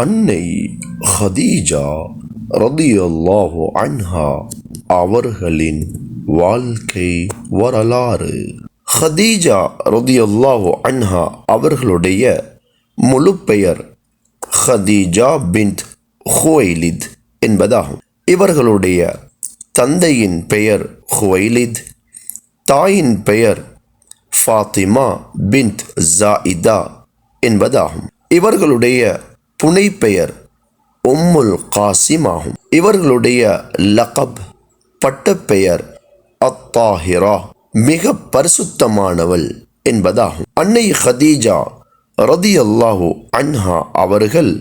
அன்னை ஹதீஜா ரதியல்லாஹு அன்ஹா அவர்களின் வாழ்க்கை வரலாறு. ஹதீஜா ரதியல்லாஹு அன்ஹா அவர்களுடைய முழு பெயர் ஹதீஜா பின்த் ஹுவைலித் என்பதாகும். இவர்களுடைய தந்தையின் பெயர் ஹுவைலித் தாயின் பெயர் ஃபாத்திமா பின்த் ஜாயிதா என்பதாகும். இவர்களுடைய புனைப்பெயர் உம்முல் காசிம் ஆகும். இவர்களுடைய லகப் பட்டப்பெயர் அத்தாஹிரா மிக பரிசுத்தமானவள் என்பதாகும். அன்னை ஹதீஜா ரதி அல்லாஹு அன்ஹா அவர்கள்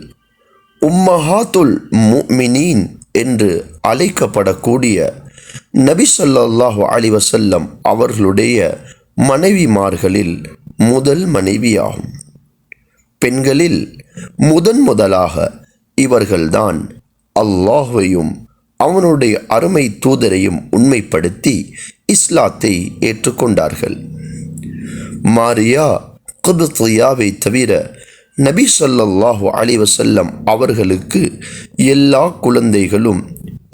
உம்மஹாத்துல் முமினீன் என்று அழைக்கப்படக்கூடிய நபி சொல்லாஹு அலைஹி அவர்களுடைய மனைவிமார்களில் முதல் மனைவியாகும். பெண்களில் முதன் முதலாக இவர்கள்தான் அல்லாஹையும் அவனுடைய அருமை தூதரையும் உண்மைப்படுத்தி இஸ்லாத்தை ஏற்றுக்கொண்டார்கள். மாரியா குப்தியாவை தவிர நபி சொல்லல்லாஹு அலைஹி வஸல்லம் அவர்களுக்கு எல்லா குழந்தைகளும்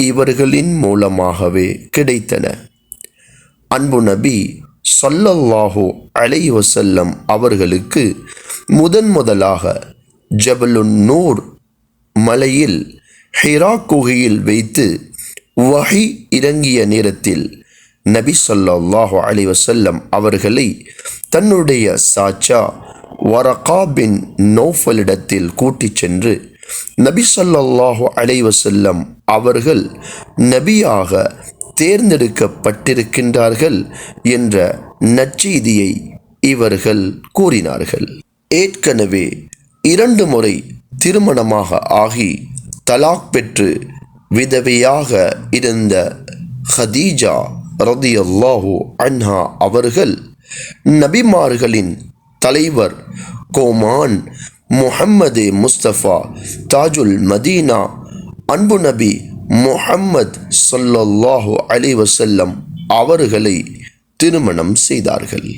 இவர்களின் மூலமாகவே கிடைத்தன. அன்பு நபி சொல்லல்லாஹு அலைஹி வஸல்லம் அவர்களுக்கு முதன் முதலாக ஜபலுன் நூர் மலையில் ஹிரா குகையில் வைத்து வகை இறங்கிய நேரத்தில் நபி சொல்லாஹு அலைஹி அவர்களை தன்னுடைய சாச்சா வரகா பின் நோஃபலிடத்தில் கூட்டிச் சென்று நபி சொல்லாஹு அலைஹி அவர்கள் நபியாக தேர்ந்தெடுக்கப்பட்டிருக்கின்றார்கள் என்ற நற்செய்தியை இவர்கள் கூறினார்கள். ஏற்கனவே இரண்டு முறை திருமணமாக ஆகி தலாக் பெற்று விதவையாக இருந்த ஹதீஜா ரதியல்லாஹு அன்ஹா அவர்கள் நபிமார்களின் தலைவர் கோமான் முஹம்மது முஸ்தபா தாஜுல் மதீனா அன்பு நபி முஹம்மத் சொல்லல்லாஹு அலி வசல்லம் அவர்களை திருமணம் செய்தார்கள்.